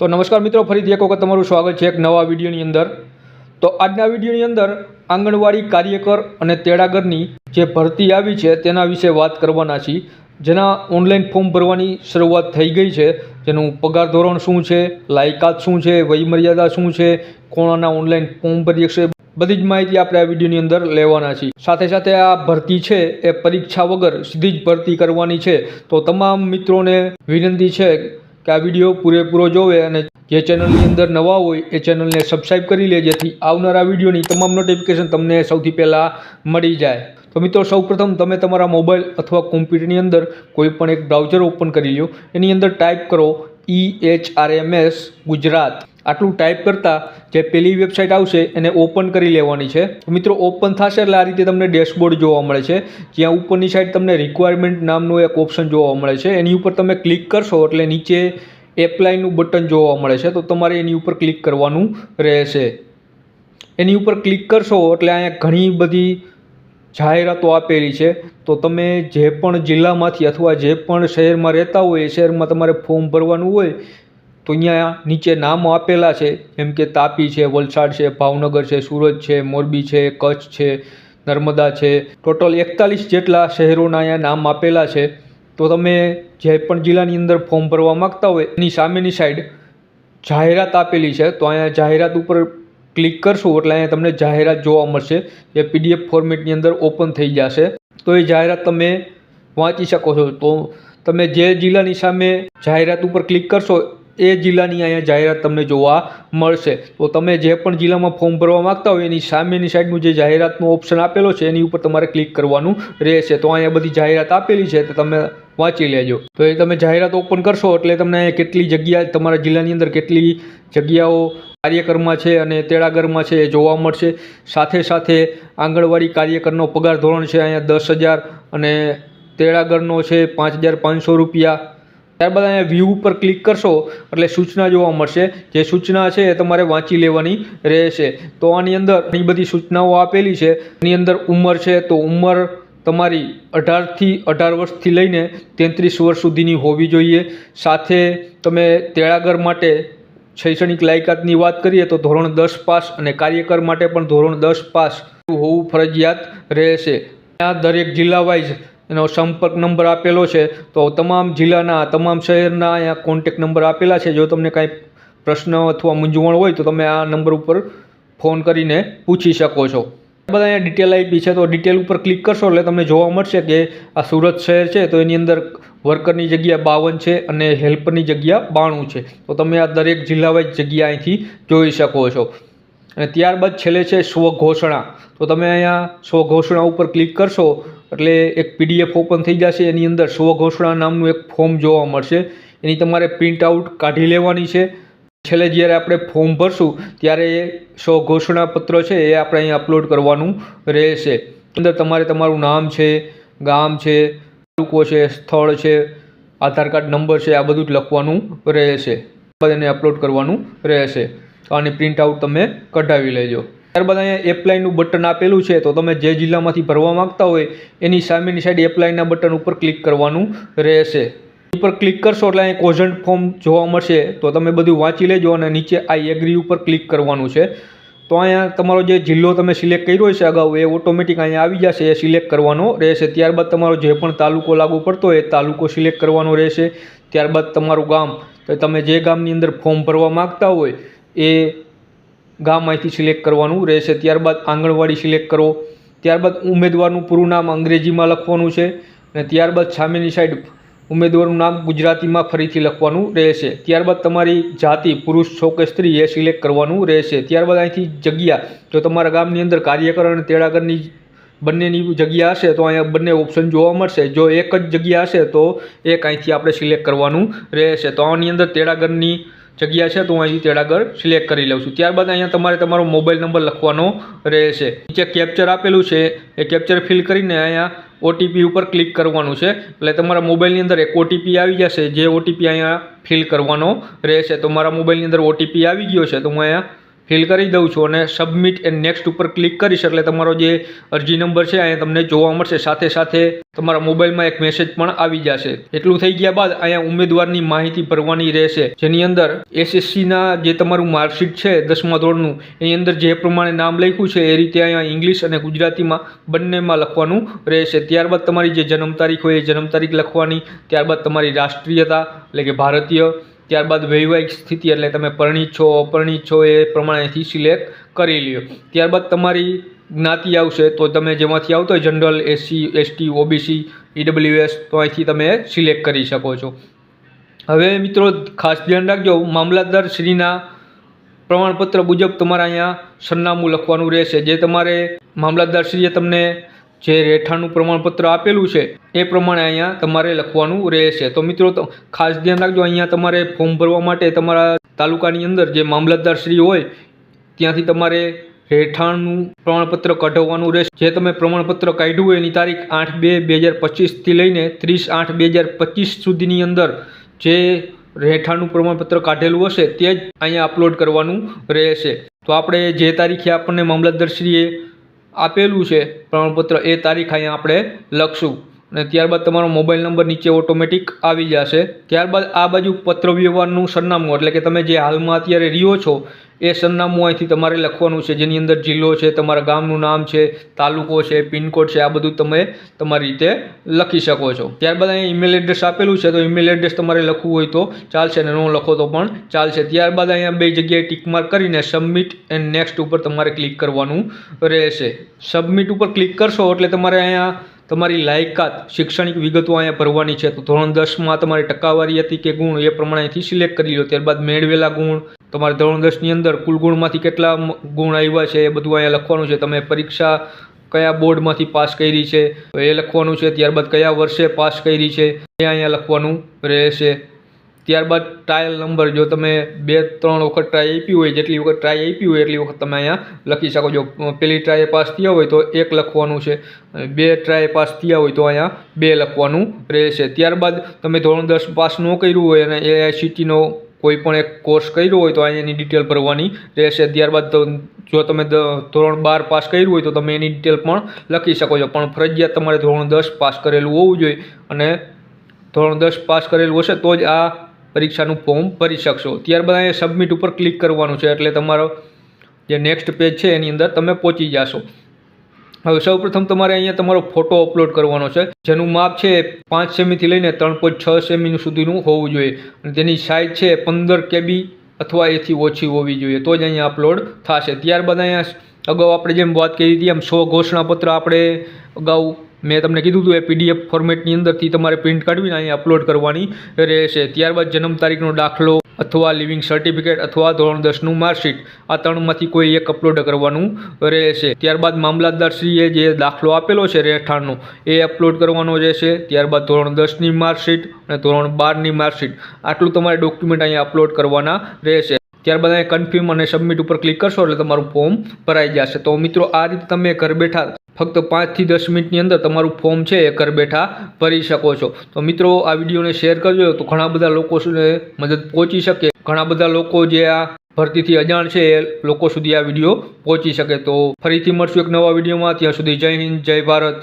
તો નમસ્કાર મિત્રો, ફરીથી એક વખત તમારું સ્વાગત છે એક નવા વિડીયોની અંદર. તો આજના વિડીયોની અંદર આંગણવાડી કાર્યકર અને તેડાગરની જે ભરતી આવી છે તેના વિશે વાત કરવાના છીએ. જેના ઓનલાઈન ફોર્મ ભરવાની શરૂઆત થઈ ગઈ છે. જેનું પગાર ધોરણ શું છે, લાયકાત શું છે, વયમર્યાદા શું છે, કોણાના ઓનલાઈન ફોર્મ ભરી શકશે બધી જ માહિતી આપણે આ વિડીયોની અંદર લેવાના છીએ. સાથે સાથે આ ભરતી છે એ પરીક્ષા વગર સીધી જ ભરતી કરવાની છે. તો તમામ મિત્રોને વિનંતી છે કે આ વીડિયો પૂરેપૂરો જોવે અને જે ચેનલની અંદર નવા હોય એ ચેનલને સબસ્ક્રાઈબ કરી લે જેથી આવનારા વિડીયોની તમામ નોટિફિકેશન તમને સૌથી પહેલાં મળી જાય. તો મિત્રો, સૌપ્રથમ તમે તમારા મોબાઈલ અથવા કોમ્પ્યુટરની અંદર કોઈપણ એક બ્રાઉઝર ઓપન કરી લો એની અંદર ટાઈપ કરો E H R M S Gujarat. આટલું ટાઈપ કરતાં જે પેલી વેબસાઇટ આવશે એને ઓપન કરી લેવાની છે. મિત્રો ઓપન થશે એટલે આ રીતે તમને ડેશબોર્ડ જોવા મળે છે. જ્યાં ઉપરની સાઈડ તમને રિક્વાયરમેન્ટ નામનું એક ઓપ્શન જોવા મળે છે. એની ઉપર તમે ક્લિક કરશો એટલે નીચે એપ્લાયનું બટન જોવા મળે છે. તો તમારે એની ઉપર ક્લિક કરવાનું રહેશે. એની ઉપર ક્લિક કરશો એટલે અહીંયા ઘણી બધી જાહેરાતો આપેલી છે. તો તમે જે પણ જિલ્લામાંથી અથવા જે પણ શહેરમાં રહેતા હોય, એ શહેરમાં તમારે ફોર્મ ભરવાનું હોય તો અહીંયા નીચે નામો આપેલા છે, જેમ કે તાપી છે, વલસાડ છે, ભાવનગર છે, સુરત છે, મોરબી છે, કચ્છ છે, નર્મદા છે. ટોટલ એકતાલીસ જેટલા શહેરોના અહીંયા નામ આપેલા છે. તો તમે જે પણ જિલ્લાની અંદર ફોર્મ ભરવા માગતા હોય, એની સામેની સાઈડ જાહેરાત આપેલી છે. તો અહીંયા જાહેરાત ઉપર ક્લિક કરશો એટલે અહીંયા તમને જાહેરાત જોવા મળશે. જે પીડીએફ ફોર્મેટની અંદર ઓપન થઈ જશે. તો એ જાહેરાત તમે વાંચી શકો છો. તો તમે જે જિલ્લાની સામે જાહેરાત ઉપર ક્લિક કરશો એ જિલ્લાની અહીંયા જાહેરાત તમને જોવા મળશે. તો તમે જે પણ જિલ્લામાં ફોર્મ ભરવા માગતા હોય, એની સામેની સાઈડનું જે જાહેરાતનો ઓપ્શન આપેલો છે, એની ઉપર તમારે ક્લિક કરવાનું રહેશે. તો અહીંયા બધી જાહેરાત આપેલી છે, તો તમે વાંચી લેજો. તો એ તમે જાહેરાત ઓપન કરશો, એટલે તમને કેટલી જગ્યા, તમારા જિલ્લાની અંદર કેટલી જગ્યાઓ કાર્યકરમાં છે અને તેડાગરમાં છે એ જોવા મળશે. સાથે સાથે આંગણવાડી કાર્યકરનો પગાર ધોરણ છે અહીંયા દસ હજાર અને તેડાગરનો છે પાંચ હજાર પાંચસો રૂપિયા. ત્યારબાદ અહીંયા વ્યૂ ઉપર ક્લિક કરશો, એટલે સૂચના જોવા મળશે. જે સૂચના છે એ તમારે વાંચી લેવાની રહેશે. તો આની અંદર ઘણી બધી સૂચનાઓ આપેલી છે. એની અંદર ઉંમર છે, તો ઉંમર તમારી અઢારથી અઢાર વર્ષથી લઈને તેત્રીસ વર્ષ સુધીની હોવી જોઈએ. સાથે તમે તેળાગર માટે શૈક્ષણિક લાયકાતની વાત કરીએ તો ધોરણ દસ પાસ અને કાર્યકર માટે પણ ધોરણ દસ પાસ હોવું ફરજિયાત રહેશે. આ દરેક જિલ્લા વાઇઝ એનો સંપર્ક નંબર આપેલો છે. તો તમામ જિલ્લાના, તમામ શહેરના અહીંયા કોન્ટેક નંબર આપેલા છે. જો તમને કાંઈ પ્રશ્ન અથવા મૂંઝવણ હોય તો તમે આ નંબર ઉપર ફોન કરીને પૂછી શકો છો. બધા અહીંયા ડિટેલ આપી છે. તો ડિટેલ ઉપર ક્લિક કરશો એટલે તમને જોવા મળશે કે આ સુરત શહેર છે. તો એની અંદર વર્કરની જગ્યા બાવન છે અને હેલ્પરની જગ્યા બાણું છે. તો તમે આ દરેક જિલ્લા વાઇઝ જગ્યા અહીંથી જોઈ શકો છો. અને ત્યારબાદ છેલ્લે છે સ્વઘોષણા તો તમે અહીંયા સ્વઘોષણા ઉપર ક્લિક કરશો, એટલે એક પીડીએફ ઓપન થઈ જશે. એની અંદર સ્વઘોષણા નામનું એક ફોર્મ જોવા મળશે. એની તમારે પ્રિન્ટ આઉટ કાઢી લેવાની છે. છેલ્લે જ્યારે આપણે ફોર્મ ભરશું, ત્યારે એ સ્વઘોષણા પત્ર છે એ આપણે અહીં અપલોડ કરવાનું રહેશે. અંદર તમારે તમારું નામ છે, ગામ છે, તાલુકો છે, સ્થળ છે, આધાર કાર્ડ નંબર છે, આ બધું જ લખવાનું રહેશે. એને અપલોડ કરવાનું રહેશે. આની પ્રિન્ટ આઉટ તમે કઢાવી લેજો. ત્યારબાદ અહીંયા એપ્લાયનું બટન આપેલું છે, તો તમે જે જિલ્લામાંથી ભરવા માગતા હોય, એની સામેની સાઈડ એપ્લાયના બટન ઉપર ક્લિક કરવાનું રહેશે. ઉપર ક્લિક કરશો એટલે અહીં કોઝન્ટ ફોર્મ જોવા મળશે, તો તમે બધું વાંચી લેજો અને નીચે આ એગ્રી ઉપર ક્લિક કરવાનું છે. તો અહીંયા તમારો જે જિલ્લો તમે સિલેક્ટ કર્યો છે અગાઉ, એ ઓટોમેટિક અહીંયા આવી જશે, એ સિલેક્ટ કરવાનો રહેશે. ત્યારબાદ તમારો જે પણ તાલુકો લાગુ પડતો હોય, એ તાલુકો સિલેક્ટ કરવાનો રહેશે. ત્યારબાદ તમારું ગામ, તો તમે જે ગામની અંદર ફોર્મ ભરવા માગતા હોય એ ગામ અહીંથી સિલેક્ટ કરવાનું રહેશે. ત્યારબાદ આંગણવાડી સિલેક્ટ કરો. ત્યારબાદ ઉમેદવારનું પૂરું નામ અંગ્રેજીમાં લખવાનું છે અને ત્યારબાદ સામેની સાઈડ ઉમેદવારનું નામ ગુજરાતીમાં ફરીથી લખવાનું રહેશે. ત્યારબાદ તમારી જાતિ, પુરુષ છો કે સ્ત્રી એ સિલેક્ટ કરવાનું રહેશે. ત્યારબાદ અહીંથી જગ્યા, જો તમારા ગામની અંદર કાર્યકર અને તેડાગરની બંનેની જગ્યા હશે, તો અહીંયા બંને ઓપ્શન જોવા મળશે. જો એક જ જગ્યા હશે, તો એક અહીંથી આપણે સિલેક્ટ કરવાનું રહેશે. તો આની અંદર તેડાગરની જગ્યા છે તો હું અહીંથી તેડાગર સિલેક્ટ કરી લઉં છું. ત્યારબાદ અહીંયા તમારે તમારો મોબાઈલ નંબર લખવાનો રહેશે. નીચે કેપ્ચર આપેલું છે. એ કેપ્ચર ફિલ કરીને અહીંયા ઓટીપી ઉપર ક્લિક કરવાનું છે. એટલે તમારા મોબાઈલની અંદર એક ઓટીપી આવી જશે. જે ઓટીપી અહીંયા ફિલ કરવાનો રહેશે. તો મારા મોબાઈલની અંદર ઓટીપી આવી ગયો છે. તો હું અહીંયા ફિલ કરી દઉં છું અને સબમિટ એન્ડ નેક્સ્ટ ઉપર ક્લિક કરીશ એટલે તમારો જે અરજી નંબર છે, અહીંયા તમને જોવા મળશે. સાથે સાથે તમારા મોબાઈલમાં એક મેસેજ પણ આવી જશે. એટલું થઈ ગયા બાદ અહીંયા ઉમેદવારની માહિતી ભરવાની રહેશે. જેની અંદર એસએસસીના જે તમારું માર્કશીટ છે, દસમા ધોરણનું, એની અંદર જે પ્રમાણે નામ લખ્યું છે, એ રીતે અહીંયા ઇંગ્લિશ અને ગુજરાતીમાં બંનેમાં લખવાનું રહેશે. ત્યારબાદ તમારી જે જન્મ તારીખ હોય, એ જન્મ તારીખ લખવાની. ત્યારબાદ તમારી રાષ્ટ્રીયતા, એટલે કે ભારતીય ત્યારબાદ વૈવાહિક સ્થિતિ એટલે તમે પરણિત છો અપરણિત છો એ પ્રમાણેથી સિલેક્ટ કરી લ્યો. ત્યારબાદ તમારી જ્ઞાતિ આવશે તો તમે જેમાંથી આવતો હોય general, SC, ST, OBC, EWS, તો અહીંથી તમે સિલેક્ટ કરી શકો છો. હવે મિત્રો ખાસ ધ્યાન રાખજો, મામલતદાર શ્રીના પ્રમાણપત્ર મુજબ તમારે અહીંયા સરનામું લખવાનું રહેશે. જે તમારે મામલતદારશ્રીએ તમને જે રહેઠાણનું પ્રમાણપત્ર આપેલું છે, એ પ્રમાણે અહીંયા તમારે લખવાનું રહેશે. તો મિત્રો ખાસ ધ્યાન રાખજો, અહીંયા તમારે ફોર્મ ભરવા માટે તમારા તાલુકાની અંદર જે મામલતદારશ્રી હોય, ત્યાંથી તમારે રહેઠાણનું પ્રમાણપત્ર કઢાવવાનું રહેશે. જે તમે પ્રમાણપત્ર કાઢ્યું હોય એની તારીખ આઠ બે બે હજાર પચીસથી લઈને ત્રીસ આઠ બે હજાર પચીસ સુધીની અંદર જે રહેઠાણનું પ્રમાણપત્ર કાઢેલું હશે, તે જ અહીંયા અપલોડ કરવાનું રહેશે. તો આપણે જે તારીખે આપણને મામલતદારશ્રીએ આપેલું છે. પ્રમાણપત્ર એ તારીખ અહીંયા આપણે લખશું. અને ત્યારબાદ તમારો મોબાઈલ નંબર નીચે ઓટોમેટિક આવી જશે. ત્યારબાદ આ બાજુ પત્ર વ્યવહારનું સરનામું, એટલે કે તમે જે હાલમાં અત્યારે રહ્યો છો, એ સરનામું અહીંથી તમારે લખવાનું છે. જેની અંદર જિલ્લો છે, તમારા ગામનું નામ છે, તાલુકો છે, પિનકોડ છે, આ બધું તમે તમારી રીતે લખી શકો છો. ત્યારબાદ અહીંયા ઈમેલ એડ્રેસ આપેલું છે, તો ઈમેલ એડ્રેસ તમારે લખવું હોય તો ચાલશે અને ન લખો તો પણ ચાલશે. ત્યારબાદ અહીંયા બે જગ્યાએ ટિકમાર્ક કરીને સબમિટ એન્ડ નેક્સ્ટ ઉપર તમારે ક્લિક કરવાનું રહેશે. સબમિટ ઉપર ક્લિક કરશો એટલે તમારે અહીંયા તમારી લાયકાત, શૈક્ષણિક વિગતો અહીંયા ભરવાની છે. તો ધોરણ દસમાં તમારી ટકાવારી હતી કે ગુણ? એ પ્રમાણે અહીંથી સિલેક્ટ કરી લો. ત્યારબાદ મેળવેલા ગુણ. તમારે ધોરણ દસની અંદર કુલ ગુણમાંથી કેટલા ગુણ આવ્યા છે એ બધું અહીંયા લખવાનું છે. તમે પરીક્ષા કયા બોર્ડમાંથી પાસ કરી છે? એ લખવાનું છે. ત્યારબાદ કયા વર્ષે પાસ કરી છે? એ અહીંયા લખવાનું રહેશે. ત્યારબાદ ટ્રાયલ નંબર જો તમે બે, ત્રણ વખત ટ્રાય આપી હોય, જેટલી વખત ટ્રાય આપી હોય, એટલી વખત તમે અહીંયા લખી શકો છો. પહેલી ટ્રાય પાસ થયા હોય તો એક લખવાનું છે. બે ટ્રાય પાસ થયા હોય તો અહીંયા બે લખવાનું રહેશે. ત્યારબાદ તમે ધોરણ દસ પાસ ન કર્યું હોય અને એઆઈસીટીનો કોઈ પણ એક કોર્સ કર્યો હોય તો અહીંયાની ડિટેલ ભરવાની રહેશે. ત્યારબાદ જો તમે ધોરણ બાર પાસ કર્યું હોય તો તમે એની ડિટેલ પણ લખી શકો છો. પણ ફરજિયાત તમારે ધોરણ દસ પાસ કરેલું હોવું જોઈએ. અને ધોરણ દસ પાસ કરેલું હશે તો જ આ પરીક્ષાનું ફોર્મ ભરી શકશો. ત્યારબાદ અહીંયા સબમિટ ઉપર ક્લિક કરવાનું છે. એટલે તમારો જે નેક્સ્ટ પેજ છે એની અંદર તમે પહોંચી જશો. હવે સૌપ્રથમ તમારે અહીંયા તમારો ફોટો અપલોડ કરવાનો છે. જેનું માપ છે પાંચ સેમીથી લઈને ત્રણ પોઈન્ટ છ સેમીનું સુધીનું હોવું જોઈએ. અને તેની સાઇઝ છે પંદર કેબી અથવા એથી ઓછી હોવી જોઈએ. તો જ અહીંયા અપલોડ થશે. ત્યારબાદ અહીંયા અગાઉ આપણે જેમ વાત કરી હતી એમ સો ઘોષણાપત્ર આપણે અગાઉ મેં તમને કીધું હતું એ પીડીએફ ફોર્મેટની અંદરથી તમારે પ્રિન્ટ કાઢવીને અહીં અપલોડ કરવાની રહેશે. ત્યારબાદ જન્મ તારીખનો દાખલો અથવા લિવિંગ સર્ટિફિકેટ અથવા ધોરણ દસનું માર્કશીટ આ ત્રણમાંથી કોઈ એક અપલોડ કરવાનું રહેશે. ત્યારબાદ મામલતદારશ્રીએ જે દાખલો આપેલો છે રહેઠાણનો, એ અપલોડ કરવાનો રહેશે. ત્યારબાદ ધોરણ દસની માર્કશીટ અને ધોરણ બારની માર્કશીટ આટલું તમારે ડોક્યુમેન્ટ અહીંયા અપલોડ કરવાના રહેશે. ત્યારબાદ અહીંયા કન્ફર્મ અને સબમિટ ઉપર ક્લિક કરશો એટલે તમારું ફોર્મ ભરાઈ જશે. તો મિત્રો, આ રીતે તમે ઘર બેઠા ફક્ત પાંચથી દસ મિનિટની અંદર તમારું ફોર્મ છે એ ઘર બેઠા ભરી શકો છો. તો મિત્રો, આ વિડીયોને શેર કરજો તો ઘણા બધા લોકો મદદ પહોંચી શકે. ઘણા બધા લોકો જે આ ભરતીથી અજાણ છે એ લોકો સુધી આ વીડિયો પહોંચી શકે. તો ફરીથી મળશું એક નવા વિડીયોમાં. ત્યાં સુધી જય હિન્દ, જય ભારત.